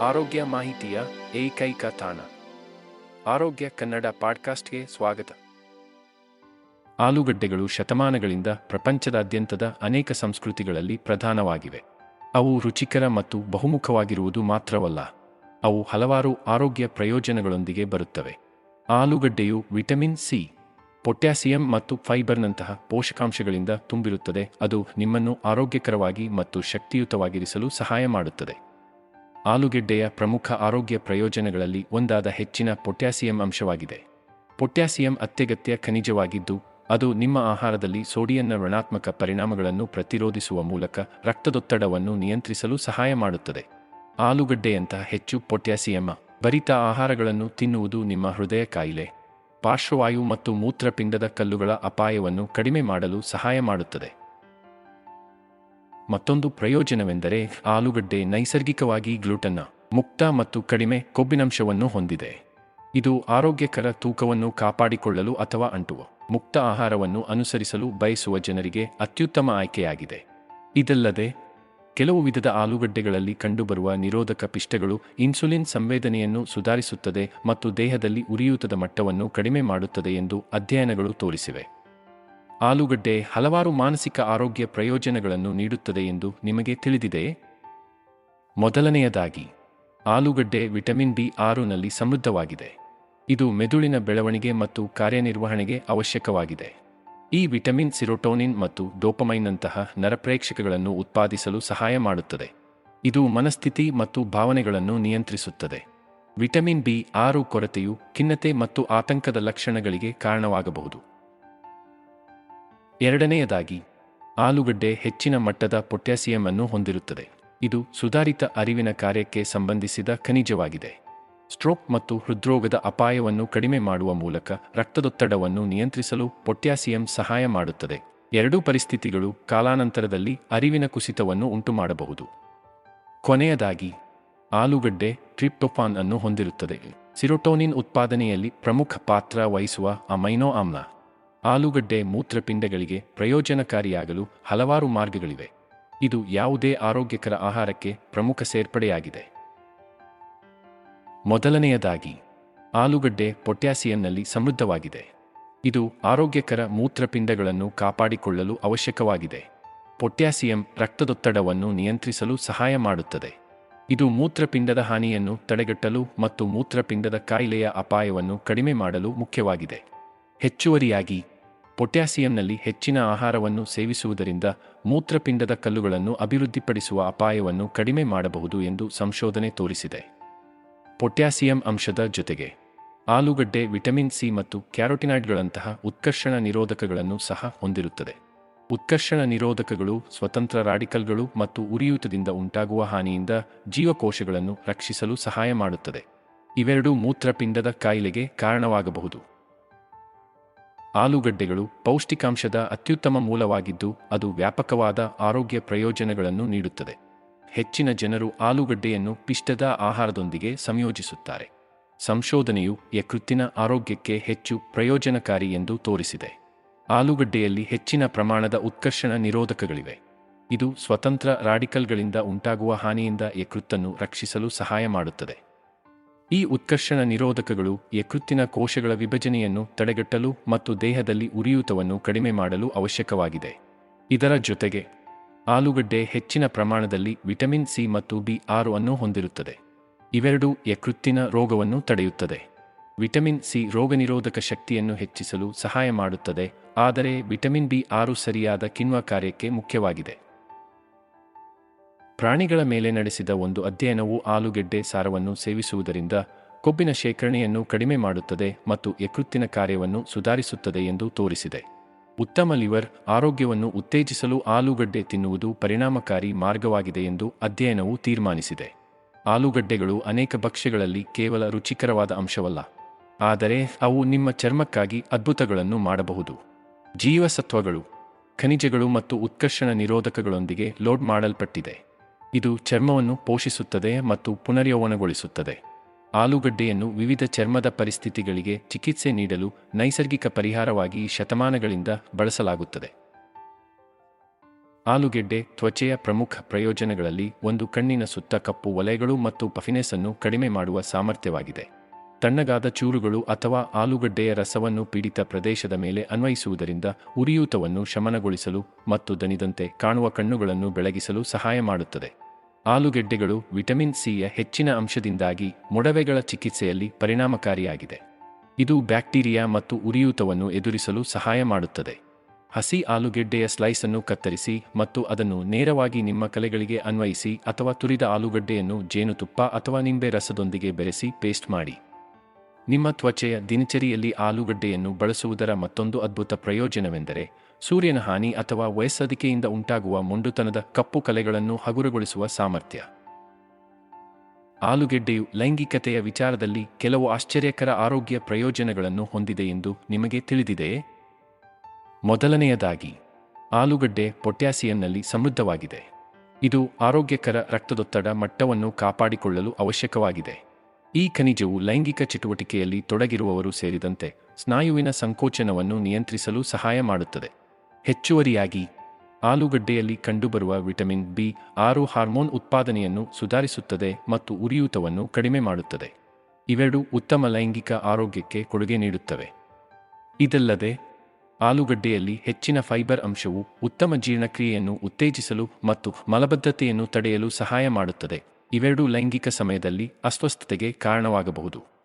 ಆರೋಗ್ಯ ಮಾಹಿತಿಯ ಏಕೈಕ ತಾಣ. ಆರೋಗ್ಯ ಕನ್ನಡ ಪಾಡ್ಕಾಸ್ಟ್ಗೆ ಸ್ವಾಗತ. ಆಲೂಗಡ್ಡೆಗಳು ಶತಮಾನಗಳಿಂದ ಪ್ರಪಂಚದಾದ್ಯಂತದ ಅನೇಕ ಸಂಸ್ಕೃತಿಗಳಲ್ಲಿ ಪ್ರಧಾನವಾಗಿವೆ. ಅವು ರುಚಿಕರ ಮತ್ತು ಬಹುಮುಖವಾಗಿರುವುದು ಮಾತ್ರವಲ್ಲ, ಅವು ಹಲವಾರು ಆರೋಗ್ಯ ಪ್ರಯೋಜನಗಳೊಂದಿಗೆ ಬರುತ್ತವೆ. ಆಲೂಗಡ್ಡೆಯು ವಿಟಮಿನ್ ಸಿ, ಪೊಟ್ಯಾಸಿಯಂ ಮತ್ತು ಫೈಬರ್ನಂತಹ ಪೋಷಕಾಂಶಗಳಿಂದ ತುಂಬಿರುತ್ತದೆ, ಅದು ನಿಮ್ಮನ್ನು ಆರೋಗ್ಯಕರವಾಗಿ ಮತ್ತು ಶಕ್ತಿಯುತವಾಗಿರಿಸಲು ಸಹಾಯ ಮಾಡುತ್ತದೆ. ಆಲೂಗೆಡ್ಡೆಯ ಪ್ರಮುಖ ಆರೋಗ್ಯ ಪ್ರಯೋಜನಗಳಲ್ಲಿ ಒಂದಾದ ಹೆಚ್ಚಿನ ಪೊಟ್ಯಾಸಿಯಂ ಅಂಶವಾಗಿದೆ. ಪೊಟ್ಯಾಸಿಯಂ ಅತ್ಯಗತ್ಯ ಖನಿಜವಾಗಿದ್ದು, ಅದು ನಿಮ್ಮ ಆಹಾರದಲ್ಲಿ ಸೋಡಿಯನ್ನ ಋಣಾತ್ಮಕ ಪರಿಣಾಮಗಳನ್ನು ಪ್ರತಿರೋಧಿಸುವ ಮೂಲಕ ರಕ್ತದೊತ್ತಡವನ್ನು ನಿಯಂತ್ರಿಸಲು ಸಹಾಯ ಮಾಡುತ್ತದೆ. ಆಲೂಗಡ್ಡೆಯಂತಹ ಹೆಚ್ಚು ಪೊಟ್ಯಾಸಿಯಂ ಭರಿತ ಆಹಾರಗಳನ್ನು ತಿನ್ನುವುದು ನಿಮ್ಮ ಹೃದಯ ಕಾಯಿಲೆ, ಪಾರ್ಶ್ವವಾಯು ಮತ್ತು ಮೂತ್ರಪಿಂಡದ ಕಲ್ಲುಗಳ ಅಪಾಯವನ್ನು ಕಡಿಮೆ ಮಾಡಲು ಸಹಾಯ ಮಾಡುತ್ತದೆ. ಮತ್ತೊಂದು ಪ್ರಯೋಜನವೆಂದರೆ ಆಲೂಗಡ್ಡೆ ನೈಸರ್ಗಿಕವಾಗಿ ಗ್ಲೂಟನ್ನ ಮುಕ್ತ ಮತ್ತು ಕಡಿಮೆ ಕೊಬ್ಬಿನಂಶವನ್ನು ಹೊಂದಿದೆ. ಇದು ಆರೋಗ್ಯಕರ ತೂಕವನ್ನು ಕಾಪಾಡಿಕೊಳ್ಳಲು ಅಥವಾ ಅಂಟುವ ಮುಕ್ತ ಆಹಾರವನ್ನು ಅನುಸರಿಸಲು ಬಯಸುವ ಜನರಿಗೆ ಅತ್ಯುತ್ತಮ ಆಯ್ಕೆಯಾಗಿದೆ. ಇದಲ್ಲದೆ, ಕೆಲವು ವಿಧದ ಆಲೂಗಡ್ಡೆಗಳಲ್ಲಿ ಕಂಡುಬರುವ ನಿರೋಧಕ ಪಿಷ್ಟಗಳು ಇನ್ಸುಲಿನ್ ಸಂವೇದನೆಯನ್ನು ಸುಧಾರಿಸುತ್ತದೆ ಮತ್ತು ದೇಹದಲ್ಲಿ ಉರಿಯೂತದ ಮಟ್ಟವನ್ನು ಕಡಿಮೆ ಮಾಡುತ್ತದೆ ಎಂದು ಅಧ್ಯಯನಗಳು ತೋರಿಸಿವೆ. ಆಲೂಗಡ್ಡೆ ಹಲವಾರು ಮಾನಸಿಕ ಆರೋಗ್ಯ ಪ್ರಯೋಜನಗಳನ್ನು ನೀಡುತ್ತದೆ ಎಂದು ನಿಮಗೆ ತಿಳಿದಿದೆಯೇ ಮೊದಲನೆಯದಾಗಿ, ಆಲೂಗಡ್ಡೆ ವಿಟಮಿನ್ ಬಿ ಆರುನಲ್ಲಿ ಸಮೃದ್ಧವಾಗಿದೆ. ಇದು ಮೆದುಳಿನ ಬೆಳವಣಿಗೆ ಮತ್ತು ಕಾರ್ಯನಿರ್ವಹಣೆಗೆ ಅವಶ್ಯಕವಾಗಿದೆ. ಈ ವಿಟಮಿನ್, ಸಿರೋಟೋನಿನ್ ಮತ್ತು ಡೋಪಮೈನ್ನಂತಹ ನರಪ್ರೇಕ್ಷಕಗಳನ್ನು ಉತ್ಪಾದಿಸಲು ಸಹಾಯ ಮಾಡುತ್ತದೆ. ಇದು ಮನಸ್ಥಿತಿ ಮತ್ತು ಭಾವನೆಗಳನ್ನು ನಿಯಂತ್ರಿಸುತ್ತದೆ. ವಿಟಮಿನ್ ಬಿ ಆರು ಕೊರತೆಯು ಖಿನ್ನತೆ ಮತ್ತು ಆತಂಕದ ಲಕ್ಷಣಗಳಿಗೆ ಕಾರಣವಾಗಬಹುದು. ಎರಡನೆಯದಾಗಿ, ಆಲೂಗಡ್ಡೆ ಹೆಚ್ಚಿನ ಮಟ್ಟದ ಪೊಟ್ಯಾಸಿಯಂ ಅನ್ನು ಹೊಂದಿರುತ್ತದೆ. ಇದು ಸುಧಾರಿತ ಅರಿವಿನ ಕಾರ್ಯಕ್ಕೆ ಸಂಬಂಧಿಸಿದ ಖನಿಜವಾಗಿದೆ. ಸ್ಟ್ರೋಕ್ ಮತ್ತು ಹೃದ್ರೋಗದ ಅಪಾಯವನ್ನು ಕಡಿಮೆ ಮಾಡುವ ಮೂಲಕ ರಕ್ತದೊತ್ತಡವನ್ನು ನಿಯಂತ್ರಿಸಲು ಪೊಟ್ಯಾಸಿಯಂ ಸಹಾಯ ಮಾಡುತ್ತದೆ. ಎರಡೂ ಪರಿಸ್ಥಿತಿಗಳು ಕಾಲಾನಂತರದಲ್ಲಿ ಅರಿವಿನ ಕುಸಿತವನ್ನು ಉಂಟುಮಾಡಬಹುದು. ಕೊನೆಯದಾಗಿ, ಆಲೂಗಡ್ಡೆ ಟ್ರಿಪ್ಟೊಫಾನ್ ಅನ್ನು ಹೊಂದಿರುತ್ತದೆ. ಸಿರೋಟೋನಿನ್ ಉತ್ಪಾದನೆಯಲ್ಲಿ ಪ್ರಮುಖ ಪಾತ್ರ ವಹಿಸುವ ಅಮೈನೋ ಆಮ್ಲ. ಆಲೂಗಡ್ಡೆ ಮೂತ್ರಪಿಂಡಗಳಿಗೆ ಪ್ರಯೋಜನಕಾರಿಯಾಗಲು ಹಲವಾರು ಮಾರ್ಗಗಳಿವೆ. ಇದು ಯಾವುದೇ ಆರೋಗ್ಯಕರ ಆಹಾರಕ್ಕೆ ಪ್ರಮುಖ ಸೇರ್ಪಡೆಯಾಗಿದೆ. ಮೊದಲನೆಯದಾಗಿ, ಆಲೂಗಡ್ಡೆ ಪೊಟ್ಯಾಸಿಯಂನಲ್ಲಿ ಸಮೃದ್ಧವಾಗಿದೆ. ಇದು ಆರೋಗ್ಯಕರ ಮೂತ್ರಪಿಂಡಗಳನ್ನು ಕಾಪಾಡಿಕೊಳ್ಳಲು ಅವಶ್ಯಕವಾಗಿದೆ. ಪೊಟ್ಯಾಸಿಯಂ ರಕ್ತದೊತ್ತಡವನ್ನು ನಿಯಂತ್ರಿಸಲು ಸಹಾಯ ಮಾಡುತ್ತದೆ. ಇದು ಮೂತ್ರಪಿಂಡದ ಹಾನಿಯನ್ನು ತಡೆಗಟ್ಟಲು ಮತ್ತು ಮೂತ್ರಪಿಂಡದ ಕಾಯಿಲೆಯ ಅಪಾಯವನ್ನು ಕಡಿಮೆ ಮಾಡಲು ಮುಖ್ಯವಾಗಿದೆ. ಹೆಚ್ಚುವರಿಯಾಗಿ ಪೊಟ್ಯಾಸಿಯಂನಲ್ಲಿ ಹೆಚ್ಚಿನ ಆಹಾರವನ್ನು ಸೇವಿಸುವುದರಿಂದ ಮೂತ್ರಪಿಂಡದ ಕಲ್ಲುಗಳನ್ನು ಅಭಿವೃದ್ಧಿಪಡಿಸುವ ಅಪಾಯವನ್ನು ಕಡಿಮೆ ಮಾಡಬಹುದು ಎಂದು ಸಂಶೋಧನೆ ತೋರಿಸಿದೆ. ಪೊಟ್ಯಾಸಿಯಂ ಅಂಶದ ಜೊತೆಗೆ ಆಲೂಗಡ್ಡೆ, ವಿಟಮಿನ್ ಸಿ ಮತ್ತು ಕ್ಯಾರೋಟಿನಾಯ್ಡ್ಗಳಂತಹ ಉತ್ಕರ್ಷಣ ನಿರೋಧಕಗಳನ್ನು ಸಹ ಹೊಂದಿರುತ್ತದೆ. ಉತ್ಕರ್ಷಣ ನಿರೋಧಕಗಳು ಸ್ವತಂತ್ರ ರಾಡಿಕಲ್ಗಳು ಮತ್ತು ಉರಿಯೂತದಿಂದ ಉಂಟಾಗುವ ಹಾನಿಯಿಂದ ಜೀವಕೋಶಗಳನ್ನು ರಕ್ಷಿಸಲು ಸಹಾಯ ಮಾಡುತ್ತದೆ. ಇವೆರಡೂ ಮೂತ್ರಪಿಂಡದ ಕಾಯಿಲೆಗೆ ಕಾರಣವಾಗಬಹುದು. ಆಲೂಗಡ್ಡೆಗಳು ಪೌಷ್ಟಿಕಾಂಶದ ಅತ್ಯುತ್ತಮ ಮೂಲವಾಗಿದ್ದು, ಅದು ವ್ಯಾಪಕವಾದ ಆರೋಗ್ಯ ಪ್ರಯೋಜನಗಳನ್ನು ನೀಡುತ್ತದೆ. ಹೆಚ್ಚಿನ ಜನರು ಆಲೂಗಡ್ಡೆಯನ್ನು ಪಿಷ್ಟದ ಆಹಾರದೊಂದಿಗೆ ಸಂಯೋಜಿಸುತ್ತಾರೆ. ಸಂಶೋಧನೆಯು ಯಕೃತ್ತಿನ ಆರೋಗ್ಯಕ್ಕೆ ಹೆಚ್ಚು ಪ್ರಯೋಜನಕಾರಿ ಎಂದು ತೋರಿಸಿದೆ. ಆಲೂಗಡ್ಡೆಯಲ್ಲಿ ಹೆಚ್ಚಿನ ಪ್ರಮಾಣದ ಉತ್ಕರ್ಷಣ ನಿರೋಧಕಗಳಿವೆ. ಇದು ಸ್ವತಂತ್ರ ರಾಡಿಕಲ್ಗಳಿಂದ ಉಂಟಾಗುವ ಹಾನಿಯಿಂದ ಯಕೃತ್ತನ್ನು ರಕ್ಷಿಸಲು ಸಹಾಯ ಮಾಡುತ್ತದೆ. ಈ ಉತ್ಕರ್ಷಣ ನಿರೋಧಕಗಳು ಯಕೃತ್ತಿನ ಕೋಶಗಳ ವಿಭಜನೆಯನ್ನು ತಡೆಗಟ್ಟಲು ಮತ್ತು ದೇಹದಲ್ಲಿ ಉರಿಯೂತವನ್ನು ಕಡಿಮೆ ಮಾಡಲು ಅವಶ್ಯಕವಾಗಿದೆ. ಇದರ ಜೊತೆಗೆ, ಆಲೂಗಡ್ಡೆ ಹೆಚ್ಚಿನ ಪ್ರಮಾಣದಲ್ಲಿ ವಿಟಮಿನ್ ಸಿ ಮತ್ತು ಬಿ ಆರು ಅನ್ನು ಹೊಂದಿರುತ್ತದೆ. ಇವೆರಡೂ ಯಕೃತ್ತಿನ ರೋಗವನ್ನು ತಡೆಯುತ್ತದೆ. ವಿಟಮಿನ್ ಸಿ ರೋಗನಿರೋಧಕ ಶಕ್ತಿಯನ್ನು ಹೆಚ್ಚಿಸಲು ಸಹಾಯ ಮಾಡುತ್ತದೆ, ಆದರೆ ವಿಟಮಿನ್ ಬಿ ಆರು ಸರಿಯಾದ ಕಿಣ್ವ ಕಾರ್ಯಕ್ಕೆ ಮುಖ್ಯವಾಗಿದೆ. ಪ್ರಾಣಿಗಳ ಮೇಲೆ ನಡೆಸಿದ ಒಂದು ಅಧ್ಯಯನವು ಆಲೂಗೆಡ್ಡೆ ಸಾರವನ್ನು ಸೇವಿಸುವುದರಿಂದ ಕೊಬ್ಬಿನ ಶೇಖರಣೆಯನ್ನು ಕಡಿಮೆ ಮಾಡುತ್ತದೆ ಮತ್ತು ಯಕೃತ್ತಿನ ಕಾರ್ಯವನ್ನು ಸುಧಾರಿಸುತ್ತದೆ ಎಂದು ತೋರಿಸಿದೆ. ಉತ್ತಮ ಲಿವರ್ ಆರೋಗ್ಯವನ್ನು ಉತ್ತೇಜಿಸಲು ಆಲೂಗಡ್ಡೆ ತಿನ್ನುವುದು ಪರಿಣಾಮಕಾರಿ ಮಾರ್ಗವಾಗಿದೆ ಎಂದು ಅಧ್ಯಯನವು ತೀರ್ಮಾನಿಸಿದೆ. ಆಲೂಗಡ್ಡೆಗಳು ಅನೇಕ ಭಕ್ಷ್ಯಗಳಲ್ಲಿ ಕೇವಲ ರುಚಿಕರವಾದ ಅಂಶವಲ್ಲ, ಆದರೆ ಅವು ನಿಮ್ಮ ಚರ್ಮಕ್ಕಾಗಿ ಅದ್ಭುತಗಳನ್ನು ಮಾಡಬಹುದು. ಜೀವಸತ್ವಗಳು, ಖನಿಜಗಳು ಮತ್ತು ಉತ್ಕರ್ಷಣ ನಿರೋಧಕಗಳೊಂದಿಗೆ ಲೋಡ್ ಮಾಡಲ್ಪಟ್ಟಿದೆ. ಇದು ಚರ್ಮವನ್ನು ಪೋಷಿಸುತ್ತದೆ ಮತ್ತು ಪುನರ್ಯೌವನಗೊಳಿಸುತ್ತದೆ. ಆಲೂಗಡ್ಡೆಯನ್ನು ವಿವಿಧ ಚರ್ಮದ ಪರಿಸ್ಥಿತಿಗಳಿಗೆ ಚಿಕಿತ್ಸೆ ನೀಡಲು ನೈಸರ್ಗಿಕ ಪರಿಹಾರವಾಗಿ ಶತಮಾನಗಳಿಂದ ಬಳಸಲಾಗುತ್ತದೆ. ಆಲೂಗೆಡ್ಡೆ ತ್ವಚೆಯ ಪ್ರಮುಖ ಪ್ರಯೋಜನಗಳಲ್ಲಿ ಒಂದು ಕಣ್ಣಿನ ಸುತ್ತ ಕಪ್ಪು ವಲಯಗಳು ಮತ್ತು ಪಫಿನೆಸ್ ಅನ್ನು ಕಡಿಮೆ ಮಾಡುವ ಸಾಮರ್ಥ್ಯವಾಗಿದೆ. ತಣ್ಣಗಾದ ಚೂರುಗಳು ಅಥವಾ ಆಲೂಗಡ್ಡೆಯ ರಸವನ್ನು ಪೀಡಿತ ಪ್ರದೇಶದ ಮೇಲೆ ಅನ್ವಯಿಸುವುದರಿಂದ ಉರಿಯೂತವನ್ನು ಶಮನಗೊಳಿಸಲು ಮತ್ತು ದನಿದಂತೆ ಕಾಣುವ ಕಣ್ಣುಗಳನ್ನು ಬೆಳಗಿಸಲು ಸಹಾಯ ಮಾಡುತ್ತದೆ. ಆಲೂಗೆಡ್ಡೆಗಳು ವಿಟಮಿನ್ ಸಿಯ ಹೆಚ್ಚಿನ ಅಂಶದಿಂದಾಗಿ ಮೊಡವೆಗಳ ಚಿಕಿತ್ಸೆಯಲ್ಲಿ ಪರಿಣಾಮಕಾರಿಯಾಗಿದೆ. ಇದು ಬ್ಯಾಕ್ಟೀರಿಯಾ ಮತ್ತು ಉರಿಯೂತವನ್ನು ಎದುರಿಸಲು ಸಹಾಯ ಮಾಡುತ್ತದೆ. ಹಸಿ ಆಲೂಗೆಡ್ಡೆಯ ಸ್ಲೈಸ್ ಅನ್ನು ಕತ್ತರಿಸಿ ಮತ್ತು ಅದನ್ನು ನೇರವಾಗಿ ನಿಮ್ಮ ಕಲೆಗಳಿಗೆ ಅನ್ವಯಿಸಿ ಅಥವಾ ತುರಿದ ಆಲೂಗಡ್ಡೆಯನ್ನು ಜೇನುತುಪ್ಪ ಅಥವಾ ನಿಂಬೆ ರಸದೊಂದಿಗೆ ಬೆರೆಸಿ ಪೇಸ್ಟ್ ಮಾಡಿ. ನಿಮ್ಮ ತ್ವಚೆಯ ದಿನಚರಿಯಲ್ಲಿ ಆಲೂಗಡ್ಡೆಯನ್ನು ಬಳಸುವುದರ ಮತ್ತೊಂದು ಅದ್ಭುತ ಪ್ರಯೋಜನವೆಂದರೆ ಸೂರ್ಯನ ಹಾನಿ ಅಥವಾ ವಯಸ್ಸದಿಕೆಯಿಂದ ಉಂಟಾಗುವ ಮೊಂಡುತನದ ಕಪ್ಪು ಕಲೆಗಳನ್ನು ಹಗುರಗೊಳಿಸುವ ಸಾಮರ್ಥ್ಯ. ಆಲೂಗೆಡ್ಡೆಯು ಲೈಂಗಿಕತೆಯ ವಿಚಾರದಲ್ಲಿ ಕೆಲವು ಆಶ್ಚರ್ಯಕರ ಆರೋಗ್ಯ ಪ್ರಯೋಜನಗಳನ್ನು ಹೊಂದಿದೆ ಎಂದು ನಿಮಗೆ ತಿಳಿದಿದೆಯೇ? ಮೊದಲನೆಯದಾಗಿ, ಆಲೂಗಡ್ಡೆ ಪೊಟ್ಯಾಸಿಯಂನಲ್ಲಿ ಸಮೃದ್ಧವಾಗಿದೆ. ಇದು ಆರೋಗ್ಯಕರ ರಕ್ತದೊತ್ತಡ ಮಟ್ಟವನ್ನು ಕಾಪಾಡಿಕೊಳ್ಳಲು ಅವಶ್ಯಕವಾಗಿದೆ. ಈ ಖನಿಜವು ಲೈಂಗಿಕ ಚಟುವಟಿಕೆಯಲ್ಲಿ ತೊಡಗಿರುವವರು ಸೇರಿದಂತೆ ಸ್ನಾಯುವಿನ ಸಂಕೋಚನವನ್ನು ನಿಯಂತ್ರಿಸಲು ಸಹಾಯ ಮಾಡುತ್ತದೆ. ಹೆಚ್ಚುವರಿಯಾಗಿ ಆಲೂಗಡ್ಡೆಯಲ್ಲಿ ಕಂಡುಬರುವ ವಿಟಮಿನ್ ಬಿ ಆರು ಹಾರ್ಮೋನ್ ಉತ್ಪಾದನೆಯನ್ನು ಸುಧಾರಿಸುತ್ತದೆ ಮತ್ತು ಉರಿಯೂತವನ್ನು ಕಡಿಮೆ ಮಾಡುತ್ತದೆ. ಇವೆರಡು ಉತ್ತಮ ಲೈಂಗಿಕ ಆರೋಗ್ಯಕ್ಕೆ ಕೊಡುಗೆ ನೀಡುತ್ತವೆ. ಇದಲ್ಲದೆ, ಆಲೂಗಡ್ಡೆಯಲ್ಲಿ ಹೆಚ್ಚಿನ ಫೈಬರ್ ಅಂಶವು ಉತ್ತಮ ಜೀರ್ಣಕ್ರಿಯೆಯನ್ನು ಉತ್ತೇಜಿಸಲು ಮತ್ತು ಮಲಬದ್ಧತೆಯನ್ನು ತಡೆಯಲು ಸಹಾಯ ಮಾಡುತ್ತದೆ. ಇವೆರಡೂ ಲೈಂಗಿಕ ಸಮಯದಲ್ಲಿ ಅಸ್ವಸ್ಥತೆಗೆ ಕಾರಣವಾಗಬಹುದು.